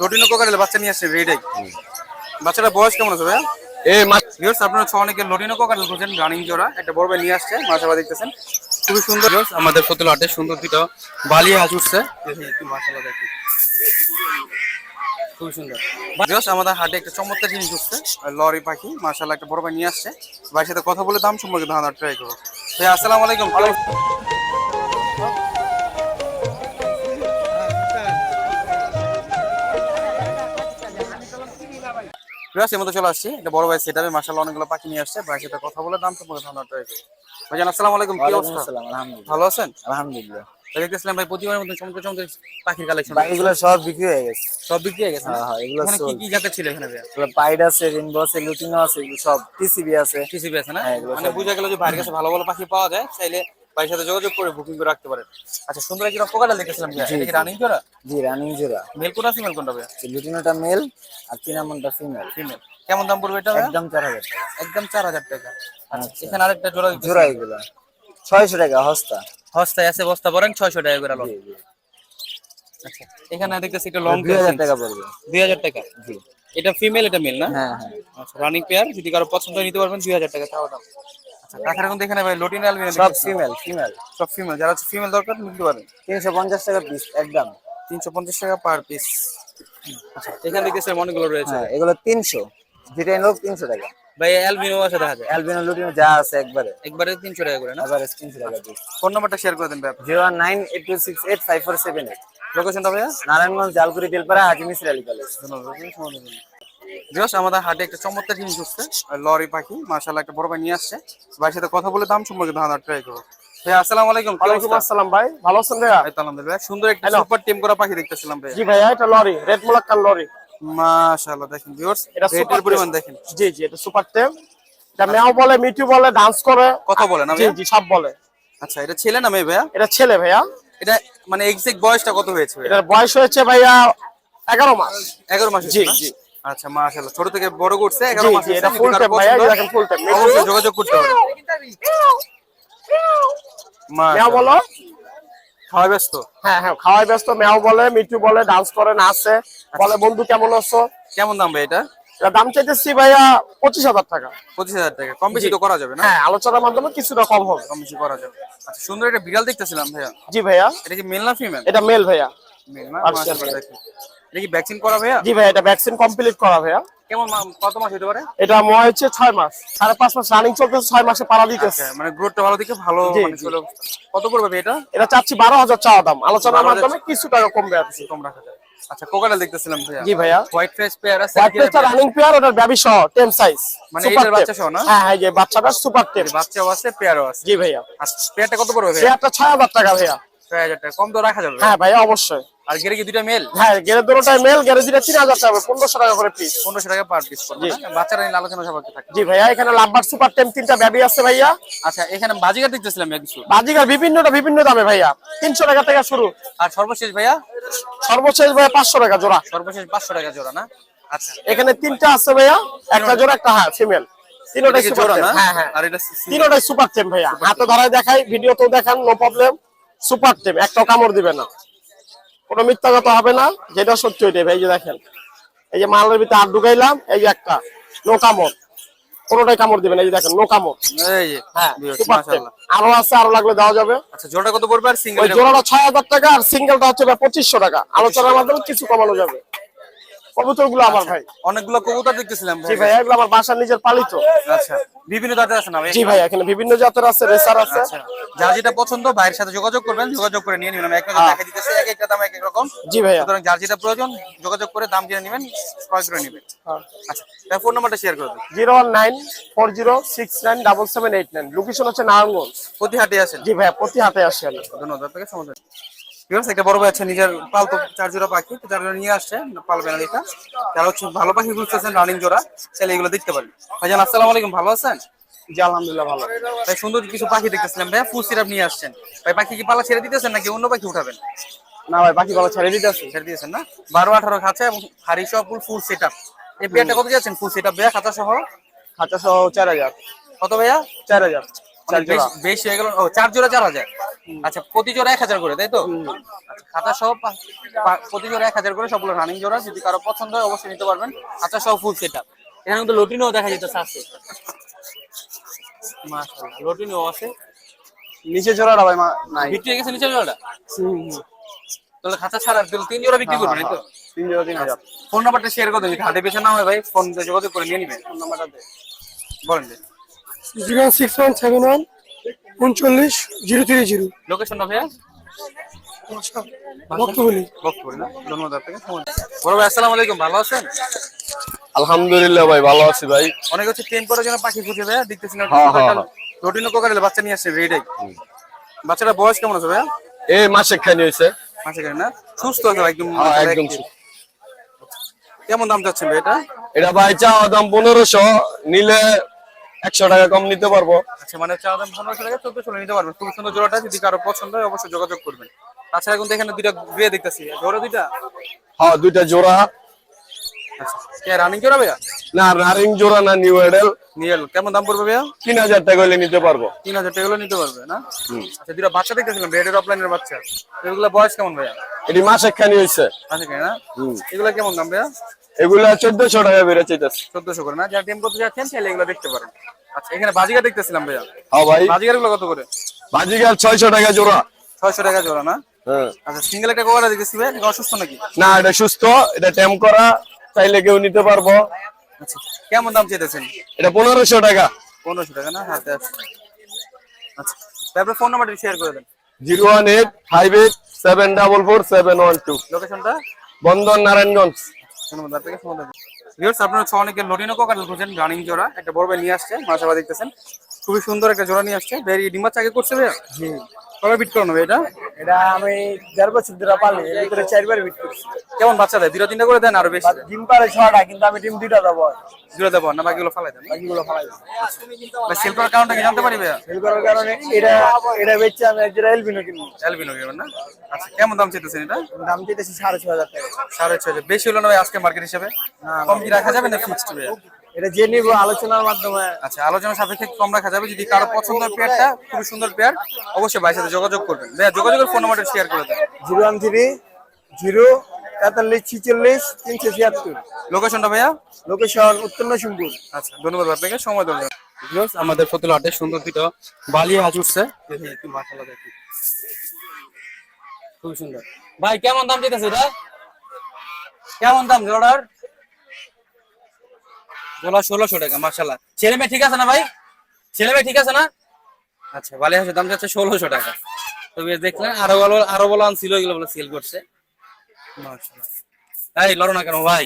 রোটিনো cockerel বাচ্চা নিয়ে আসছে রেডাই বাচ্চাটা বয়স কেমন আছে ভাইয়া? এই মাছ ভিউয়ার্স আপনারা অনেকে লটিনো কোকারেল খুঁজেন রানিং জোড়া। একটা বড় ভাই নিয়ে আসছে মাশাআল্লাহ দেখতেছেন। খুবই সুন্দর। ভিউয়ার্স আমাদের ফতুল হাটে সুন্দর দুটো বালিয়ে হাঁস উঠছে। মাশাআল্লাহ দেখি খুবই সুন্দর। ভিউয়ার্স আমাদের হাটে একটা চমৎকার জিনিস উঠছে লরি পাখি মাশাআল্লাহ একটা বড় ভাই নিয়ে আসছে। ভাইয়ের সাথে কথা বলে দাম সম্পর্কে ধারণা ট্রাই করব। ভাই আসসালামু আলাইকুম এর মধ্যে চলে আসছি। একটা বড় ভাই সেটাবে মাশাআল্লাহ অনেকগুলো পাখি নিয়ে আসছে। সাথে কথা বলে দাম করব ভাইজান আসসালামু আলাইকুম কি অবস্থা? আলহামদুলিল্লাহ। ভালো আছেন? আলহামদুলিল্লাহ। দেখতেছিলাম ভাই প্রতিবারের পাখির কালেকশন বাকিগুলো সব বিক্রি হয়ে গেছে। সব বিক্রি হয়ে গেছে হ্যাঁ, হ্যাঁ, এগুলো কি কি জাতের ছিল এখানে এগুলো পাইড আছে রেনবো আছে লুটিনো আছে এগুলো সব টিসিবি আছে। টিসিবি আছে না? হ্যাঁ, মানে বুঝা গেল যে কাছে ভালো ভালো পাখি পাওয়া যায় চাইলে ভাইয়ের সাথে যোগাযোগ করে বুকিং করে রাখতে পারেন। আচ্ছা সুন্দর একটা পোকাটা দেখেছিলাম এটা কি রানিং জোড়া? জি রানিং জোড়া। মেল কোনটা ফিমেল কোনটা ভাইয়া? লুটিনোটা মেল আর চিনামনটা ফিমেল ফিমেল কেমন দাম পড়বে এটা একদম চার হাজার টাকা। একদম চার হাজার টাকা। আচ্ছা আচ্ছা। এখানে আরেকটা জোড়া জোড়া এগুলো। ছয়শো টাকা হস্তা। হস্তায় আছে বস্তা পড়েন ছয়শো টাকা করে লন। আচ্ছা এখানে দেখতেছি একটা লং দুই হাজার টাকা পড়বে। দুই হাজার টাকা? জি। এটা ফিমেল এটা মেল না? হ্যাঁ হ্যাঁ। আচ্ছা রানিং পেয়ার যদি কারও পছন্দ নিতে পারবেন দুই হাজার টাকা চাওয়া দাম। আচ্ছা এখন ভাই লোটিন অ্যালবিনো সব ফিমেল ফিমেল সব ফিমেল। যারা হচ্ছে ফিমেল দরকার নিতে পারেন। তিনশো পঞ্চাশ টাকা পিস একদম। তিনশো পঞ্চাশ টাকা পার পিস আচ্ছা এখানে দেখতেছি অনেকগুলো রয়েছে। হ্যাঁ এগুলো তিনশো। হোক তিনশো টাকা। ভাই অ্যালবিনো আছে দেখা যায়। অ্যালবিনো লুটিনো যা আছে একবারে। একবারে তিনশো টাকা করে না? এভারেজ তিনশো টাকা পিস ফোন নাম্বারটা শেয়ার করে দেন ভাই zero one nine eight two six eight five four seven eight. লোকেশনটা ভাইয়া? নারায়ণগঞ্জ জালকুড়ি বেলপাড়া হাজি মিসির আলী কলেজ জাস্ট আমাদের হাটে একটা চমৎকার জিনিস উঠছে লরি পাখি মাশাআল্লাহ একটা বড় ভাই নিয়ে আসছে। ভাইয়ের সাথে কথা বলে দাম সম্পর্কে ধারণা ট্রাই করব। ভাই আসসালামু আলাইকুম ওয়ালাইকুম আসসালাম ভাই ভালো আছেন ভাইয়া? এই তো আলহামদুলিল্লাহ সুন্দর একটা সুপার টিম করা পাখি দেখতেছিলাম ভাই জি ভাইয়া এটা লরি রেড মুলাক্কান লরি। মাশাআল্লাহ দেখেন ভিউয়ার্স এটা সুপার পরিমাণ দেখেন। জি জি এটা সুপার টেম এটা মেয়াও বলে মিঠু বলে ডান্স করে। কথা বলে না জি জি সব বলে। আচ্ছা এটা ছেলে না মেয়ে ভাইয়া? এটা ছেলে ভাইয়া। এটা মানে এক্সাক্ট বয়সটা কত হয়েছে এটার বয়স হয়েছে ভাইয়া এগারো মাস। এগারো মাস জি, জি। আচ্ছা মাশাআল্লাহ। ছোট থেকে বড় করছে মাস এটা ফুল দেখেন ফুল অবশ্যই যোগাযোগ করতে হবে। মাশাআল্লাহ। বলো। খাওয়া ব্যস্ত? হ্যাঁ হ্যাঁ খাওয়াই ব্যস্ত মেয়াও বলে মিঠু বলে ডান্স করে নাচে। বলে বন্ধু কেমন আছো? কেমন দাম ভাই এটা? এটা দাম চাইতেছি ভাইয়া পঁচিশ হাজার টাকা। পঁচিশ হাজার টাকা। কম বেশি তো করা যাবে না? হ্যাঁ আলোচনার মাধ্যমে কিছুটা কম হবে। কম বেশি করা যাবে। আচ্ছা সুন্দর একটা বিড়াল দেখতেছিলাম ভাইয়া। জি ভাইয়া। এটা কি মেল না ফিমেল এটা মেল ভাইয়া। মেল না? এটা কি ভ্যাকসিন করা ভাইয়া? জি ভাইয়া এটা ভ্যাকসিন কমপ্লিট করা ভাইয়া। কেমন কত মাস হতে পারে? এটা মনে হচ্ছে ছয় মাস। সাড়ে পাঁচ মাস রানিং চলতেছে ছয় মাসে পাড়া দিতেছে। আচ্ছা মানে গ্রোথটা ভালো দিকে ভালো জি, মানে কত পড়বে এটা? এটা চাচ্ছি বারো হাজার চাওয়া দাম। আলোচনার 12,000 মাধ্যমে কিছু টাকা কমবে কম রাখা যায়। আচ্ছা কোকাটা দেখতেছিলাম ভাইয়া। জি ভাইয়া। হোয়াইট ফেস পেয়ার আছে হোয়াইট পেস্টটা রানিং পেয়ার ওটার বেবি সহ টেম সাইজ মানে এটার বাচ্চা সহ না? হ্যাঁ হ্যাঁ যে বাচ্চাটা সুপার টেম বাচ্চাও আছে পেয়ারও আছে। জি ভাইয়া। আচ্ছা পেয়ারটা কত পড়বে পেয়ারটা টাকা ভাইয়া। ছয় হাজার টাকা। কম তো রাখা যাবে। হ্যাঁ অবশ্যই। আর গেরে কি দুইটা মেল হ্যাঁ গেরে দুটোটাই মেল গেরে তিন হাজার টাকা পনেরোশো টাকা করে পিস পনেরোশো টাকা পার পিস পড়বে বাচ্চারা নিয়ে আলোচনা সাপেক্ষে থাকে? জি ভাইয়া এখানে লাভবার সুপার টেম তিনটা আছে ভাইয়া। আচ্ছা এখানে বাজিকার দেখতেছিলাম ভাইয়া কিছু। বাজিকার বিভিন্নটা বিভিন্ন দামে ভাইয়া। তিনশো টাকা থেকে শুরু। আর সর্বশেষ ভাইয়া? সর্বশেষ ভাইয়া পাঁচশো টাকা জোড়া। সর্বশেষ পাঁচশো টাকা জোড়া না? আচ্ছা। এখানে তিনটা আছে ভাইয়া একটা জোড়া একটা হ্যাঁ ফিমেল তিনোটাই সুপার না? হ্যাঁ হ্যাঁ। আর এটা তিনোটাই সুপার টেম ভাইয়া। হাতে ধরায় দেখাই ভিডিওতেও দেখান নো প্রবলেম সুপার টেপ একটা কামড় দিবে না। কোনো মিথ্যা কথা হবে না যেটা সত্যি ওই টেপ এই যে দেখেন এই যে মালের ভিতরে আর ঢুকাইলাম এই যে একটা নো কামড়। কোনোটাই কামড় দিবে না এই যে দেখেন নো কামড়। হ্যাঁ সুপার আরও আছে আরও লাগলে দেওয়া যাবে। আচ্ছা জোড়া কত পড়বে আর সিঙ্গেল জোড়াটা ছয় হাজার টাকা আর সিঙ্গেলটা হচ্ছে পঁচিশশো টাকা। আলোচনার মাধ্যমে কিছু কমানো যাবে। কবুতরগুলো আমার ভাই। অনেকগুলো কবুতর দেখতেছিলাম জি ভাই এগুলো আমার বাসার নিজের পালিত। আচ্ছা বিভিন্ন জাতের আছে না ভাই? জি ভাই এখানে বিভিন্ন জাতের আছে রেসার আছে। আচ্ছা যার যেটা পছন্দ ভাইয়ের সাথে যোগাযোগ করবেন যোগাযোগ করে নিয়ে নেবেন। একটা দেখা দিতেছি এক একটা দাম এক এক রকম। জি ভাইয়া। সুতরাং যার যেটা প্রয়োজন যোগাযোগ করে দাম জেনে নেবেন ক্রয় করে নেবেন। আচ্ছা তার ফোন নাম্বারটা শেয়ার করে দিন। Zero one nine four zero six nine double seven eight nine. Location হচ্ছে নারায়ণগঞ্জ। প্রতি হাটে আসেন। জি ভাইয়া প্রতি হাতে আসি আমি ধন্যবাদ আপনাকে সময় আছে? একটা বড় ভাই আছে নিজের পালতো চার জোড়া পাখি তো জোড়া নিয়ে আসছে পালবে না দেখা যারা হচ্ছে ভালো পাখি খুঁজতেছেন রানিং জোড়া চাইলে এগুলো দেখতে পারেন। ভাইজান আসসালামু আলাইকুম ভালো আছেন? জি আলহামদুলিল্লাহ ভালো ভাই সুন্দর কিছু পাখি দেখতেছিলাম। ভাই ফুল সিরাপ নিয়ে আসছেন। ভাই পাখি কি পালা ছেড়ে দিতেছেন নাকি অন্য পাখি উঠাবেন? না ভাই বাকি ভালো ছেড়ে দিতে আসি ছেড়ে দিয়েছেন না? বারো আঠারো খাঁচা এবং হাড়ি সহ ফুল ফুল সেট আপ এই পেয়ারটা কত যাচ্ছেন ফুল সেট আপ ভাইয়া খাঁচা সহ খাঁচা সহ চার হাজার। কত ভাইয়া? চার হাজার। চার বেশ জোড়া। বেশি হয়ে গেল। ও চার জোড়া চার হাজার। আচ্ছা প্রতি জোড়া এক হাজার করে তাই তো? খাতা সহ প্রতি জোড়া এক হাজার করে সবগুলো রানিং জোড়া। যদি কারও পছন্দ হয় অবশ্যই নিতে পারবেন। খাতা সহ ফুল সেট এখানে কিন্তু লটিনও দেখা আছে। মাশাআল্লাহ লটিনও আছে। নিচে জোড়াটা ভাই মা নাই। বিক্রি হয়ে গেছে জোড়াটা। তাহলে খাতা ছাড়া তিন জোড়া বিক্রি করবেন তো? তিন জোড়া তিন হাজার। ফোন নাম্বারটা শেয়ার করে দেবেন হাটে বেছে না হয় ভাই ফোন যোগাযোগ করে নিয়ে নেবেন। ফোন নাম্বারটা বলেন zero six one seven one উনচল্লিশ জিরো থ্রি জিরো। লোকেশনটা ভাইয়া? বক্তবলি বক্তব্য না? ধন্যবাদ আপনাকে। বড় ভাই আসসালামু আলাইকুম ভালো আছেন? আলহামদুলিল্লাহ ভাই ভালো আছি ভাই। অনেক হচ্ছে টেন পাখি খুঁজে ভাইয়া দেখতেছিলাম হ্যাঁ, হ্যাঁ, হ্যাঁ। রোটিনো কোকারেল বাচ্চা নিয়ে আসছে রেডাই বাচ্চাটা বয়স কেমন আছে ভাইয়া? এই মাসে খানি হয়েছে। মাসে না? সুস্থ আছে একদম একদম কেমন দাম চাচ্ছেন ভাই এটা? এটা ভাই চাওয়া দাম পনেরোশো নিলে একশো টাকা কম নিতে পারব। আচ্ছা মানে চা দাম পনেরোশো টাকা চোদ্দশো নিতে পারবেন। খুব সুন্দর জোড়াটা যদি কারও পছন্দ হয় অবশ্যই যোগাযোগ করবেন। তাছাড়া কিন্তু এখানে দুইটা গ্রে দেখতেছি। জোড়া দুইটা? হ্যাঁ দুইটা জোড়া। আচ্ছা রানিং জোড়া ভাইয়া? না নারিং জোড়া না নিউ এডেল নিয়ে কেমন দাম পড়বে ভাইয়া? তিন হাজার টাকা হলে নিতে পারব। তিন হাজার টাকা হলে নিতে পারবে না? আচ্ছা দুটা বাচ্চা দেখতেছিলাম রেডের অফলাইনের বাচ্চা। এগুলা বয়স কেমন ভাইয়া? এটি মাসে খানি হয়েছে আছে কেন না? এগুলা কেমন দাম ভাইয়া? এগুলা চোদ্দশো টাকা বেড়ে চাইতেছে। চোদ্দশো করে না? যারা টেম করতে যাচ্ছেন তাহলে এগুলো দেখতে পারেন। আচ্ছা এখানে বাজিকা দেখতেছিলাম ভাইয়া। হ্যাঁ ভাই। বাজিকারগুলো কত করে? বাজিগার ছয়শো টাকা জোড়া। ছয়শো টাকা জোড়া না? হ্যাঁ। আচ্ছা সিঙ্গেল একটা কোয়ারা দেখতেছি ভাই অসুস্থ নাকি? না এটা সুস্থ এটা টেম করা চাইলে কেউ নিতে পারব। আচ্ছা কেমন দাম চেয়েছেন এটা পনেরোশো টাকা। পনেরোশো টাকা না? হাতে আছে আচ্ছা তারপরে ফোন নাম্বারটা শেয়ার করে দেন। Zero one eight five eight seven double four seven one two. লোকেশনটা বন্দর নারায়ণগঞ্জ। ধন্যবাদ আপনাকে সময় দেবেন ভিউয়ার্স আপনারা হচ্ছে অনেকে লটিনো কোকাটেল খুঁজেন রানিং জোড়া একটা বড় ভাই নিয়ে আসছে মাসাবা দেখতেছেন। খুবই সুন্দর একটা জোড়া নিয়ে আসছে। ভেরি ডিম্বা চাকে করছে ভাইয়া? জি। কবে বিট করানো এটা? এটা আমি দেড় বছর ধরে পালি এর ভিতরে চারবার বিট করছি। কেমন বাচ্চা দেয়? দুটা তিনটা করে দেন আরও বেশি দেন ডিম পারে ছটা কিন্তু আমি ডিম দুইটা দেবো। দুটা দেবো না বাকিগুলো ফালাই দেন? বাকিগুলো ফালাই দেবো। ভাই সেল করার কারণটা কি জানতে পারি ভাইয়া? ফেল করার কারণে এটা এটা বেচছে আমি এক জোড়া এলবিনো কিনবো। এলবিনো গেমের না? আচ্ছা কেমন দাম চেতেছেন এটা? দাম চেয়েছি সাড়ে ছ হাজার টাকা। সাড়ে ছয় হাজার। বেশি হলো না ভাই আজকে মার্কেট হিসেবে? কম কি রাখা যাবে না ফিক্সড ভাইয়া? এটা যে নিবো আলোচনার মাধ্যমে। আচ্ছা আলোচনা সাপেক্ষে কম রাখা যাবে। যদি কারও পছন্দের পেয়ারটা খুবই সুন্দর পেয়ার অবশ্যই ভাইয়ের সাথে যোগাযোগ করবেন। ভাইয়া যোগাযোগের ফোন নাম্বারটা শেয়ার করে দেন। জিরো ওয়ান থ্রি জিরো তেতাল্লিশ ছিচল্লিশ তিনশো ছিয়াত্তর। লোকেশনটা ভাইয়া? লোকেশন উত্তর নরসিংপুর আচ্ছা ধন্যবাদ আপনাকে। সময় দেওয়ার আমাদের ফতুল হাটে সুন্দর দুটো বালিয়া হাঁস উঠছে। দেখি একটু মাশাআল্লাহ দেখি। খুবই সুন্দর। ভাই কেমন দাম দিতেছে এটা? কেমন দাম জোড়ার জোড়া ষোলোশো টাকা মার্শাল্লাহ ছেলে মেয়ে ঠিক আছে না ভাই? ছেলে মেয়ে ঠিক আছে না? আচ্ছা ভালো হাঁসের দাম যাচ্ছে ষোলোশো টাকা। তো বেশ দেখলেন, আরও বলো আরও বলো আনছিল, এগুলো বলে সেল করছে। মার্শাল্লাহ এই লড়ো না কেন ভাই?